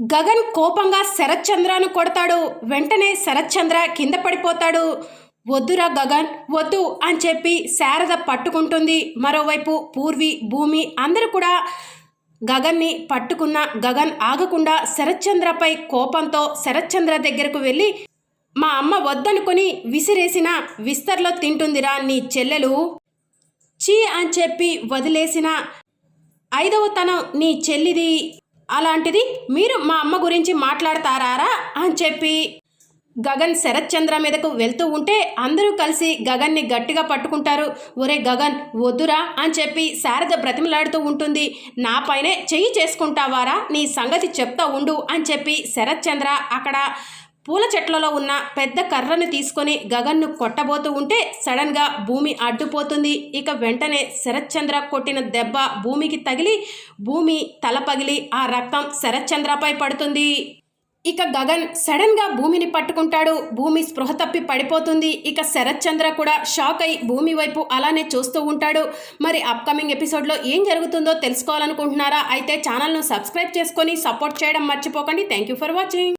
గగన్ కోపంగా శరత్చంద్రను కొడతాడు. వెంటనే శరత్చంద్ర కింద పడిపోతాడు. వద్దురా గగన్ వద్దు అని చెప్పి శారద పట్టుకుంటుంది. మరోవైపు పూర్వి భూమి అందరూ కూడా గగన్ని పట్టుకున్న గగన్ ఆగకుండా శరత్చంద్రపై కోపంతో శరత్చంద్ర దగ్గరకు వెళ్ళి మా అమ్మ వద్దనుకొని విసిరేసిన విస్తర్లో తింటుందిరా నీ చెల్లెలు. చీ అని చెప్పి వదిలేసిన. ఐదవ తనం నీ చెల్లిది. అలాంటిది మీరు మా అమ్మ గురించి మాట్లాడతారా అని చెప్పి గగన్ శరత్చంద్ర మీదకు వెళ్తూ ఉంటే అందరూ కలిసి గగన్ని గట్టిగా పట్టుకుంటారు. ఒరే గగన్ వద్దురా అని చెప్పి శారద బ్రతిమలాడుతూ ఉంటుంది. నా పైనే చెయ్యి చేసుకుంటావారా? నీ సంగతి చెప్తా ఉండు అని చెప్పి శరత్చంద్ర అక్కడ పూల చెట్లలో ఉన్న పెద్ద కర్రను తీసుకొని గగన్ను కొట్టబోతూ ఉంటే సడన్గా భూమి అడ్డుపోతుంది. ఇక వెంటనే శరత్చంద్ర కొట్టిన దెబ్బ భూమికి తగిలి భూమి తల పగిలి ఆ రక్తం శరత్చంద్రపై పడుతుంది. ఇక గగన్ సడన్గా భూమిని పట్టుకుంటాడు. భూమి స్పృహ తప్పి పడిపోతుంది. ఇక శరత్చంద్ర కూడా షాక్ అయి భూమి వైపు అలానే చూస్తూ ఉంటాడు. మరి అప్కమింగ్ ఎపిసోడ్లో ఏం జరుగుతుందో తెలుసుకోవాలనుకుంటున్నారా? అయితే ఛానల్ను సబ్స్క్రైబ్ చేసుకొని సపోర్ట్ చేయడం మర్చిపోకండి. Thank you for watching.